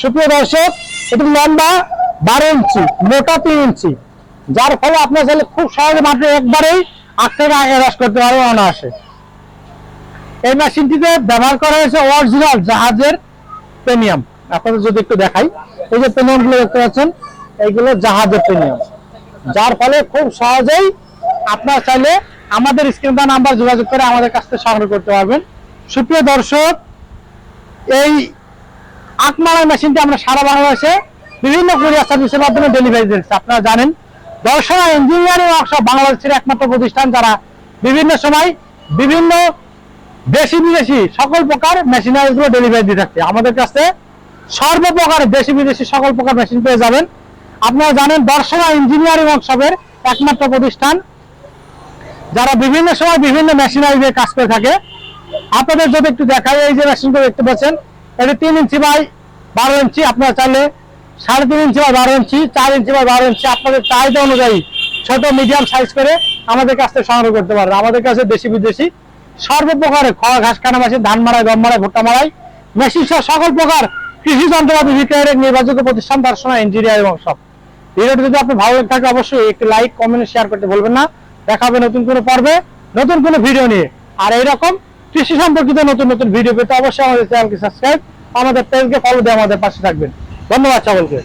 সুপ্রিয় দর্শক, এটি লম্বা বারো ইঞ্চি, মোটা তিন ইঞ্চি, যার ফলে আপনার চাইলে খুব সহজে মাত্র একবারেই আট থেকে হ্রাস করতে পারবে অনায়াসে। এই মেশিনটিতে ব্যবহার করা হয়েছে অরিজিনাল জাহাজের প্রিমিয়াম। আপনাদের যদি একটু দেখাই, এই যে প্রিমিয়ামগুলো দেখতে পাচ্ছেন, এইগুলো জাহাজের প্রিমিয়াম। যার ফলে খুব সহজেই আপনার চাইলে আমাদের স্ক্রিন নাম্বার যোগাযোগ করে আমাদের কাছ থেকে সংগ্রহ করতে পারবেন। সুপ্রিয় দর্শক, এই আকমারা মেশিনটি আমরা সারা বাংলাদেশে বিভিন্ন কুরিয়ার সার্ভিসের মাধ্যমে ডেলিভারি দিচ্ছি, আপনারা জানেন। দর্শনা ইঞ্জিনিয়ারিং ওয়ার্কশপ বাংলাদেশের একমাত্র প্রতিষ্ঠান যারা বিভিন্ন সময় বিভিন্ন দেশি বিদেশি সকল প্রকার মেশিনারি গুলো ডেলিভারি দিয়ে থাকছে আমাদের কাছে সর্বপ্রকার দেশি বিদেশি সকল প্রকার মেশিন পেয়ে যাবেন। আপনারা জানেন, দর্শনা ইঞ্জিনিয়ারিং ওয়ার্কশপের একমাত্র প্রতিষ্ঠান যারা বিভিন্ন সময় বিভিন্ন মেশিনারি দিয়ে কাজ করে থাকে। আপনাদের যদি একটু দেখাই, এই যে মেশিনগুলো দেখতে পাচ্ছেন, এটা তিন ইঞ্চি বাই বারো ইঞ্চি, আপনারা চাইলে সাড়ে তিন ইঞ্চি বা বারো ইঞ্চি, চার ইঞ্চি বা বারো ইঞ্চি, আপনাদের চাহিদা অনুযায়ী ছোট মিডিয়াম সাইজ করে আমাদের কাছ থেকে সংগ্রহ করতে পারেন আমাদের কাছে দেশি, বিদেশি সর্বপ্রকারে খড় ঘাস মেশিন ধান মারাই গম মারাই ভুট্টা মারাই মেশিন সহ সকল প্রকার কৃষি যন্ত্রপাতি বিক্রয়ের নির্বাচিত প্রতিষ্ঠান, দর্শনা ইঞ্জিনিয়ার এবং সব। ভিডিওটি যদি আপনি ভালো থাকে, অবশ্যই একটি লাইক কমেন্ট শেয়ার করতে বলবেন না। দেখা হবে নতুন কোনো পর্বে, নতুন কোনো ভিডিও নিয়ে। আর এইরকম কৃষি সম্পর্কিত নতুন নতুন ভিডিও পেতে অবশ্যই আমাদের চ্যানেলকে সাবস্ক্রাইব আমাদের পেজকে ফলো দিয়ে আমাদের পাশে থাকবেন। ধন্যবাদ সকলকে।